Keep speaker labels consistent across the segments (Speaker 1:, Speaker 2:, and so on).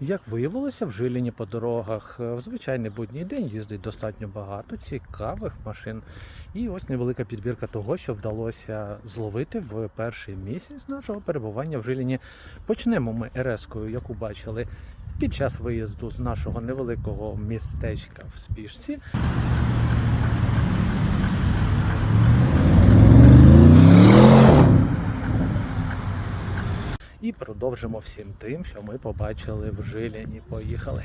Speaker 1: Як виявилося, в Жиліні по дорогах е, в звичайний будній день їздить достатньо багато цікавих машин. І ось невелика підбірка того, що вдалося зловити в перший місяць нашого перебування в Жиліні. Почнемо ми РС-кою, яку бачили під час виїзду з нашого невеликого містечка в Спішці. І продовжимо всім тим, що ми побачили в Жиліні. Поїхали.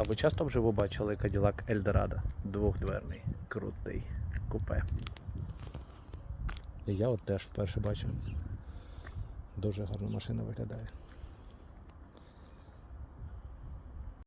Speaker 1: А ви часто вживу бачили Cadillac Eldorado? Двохдверний, крутий купе. І я от теж вперше бачу. Дуже гарна машина виглядає.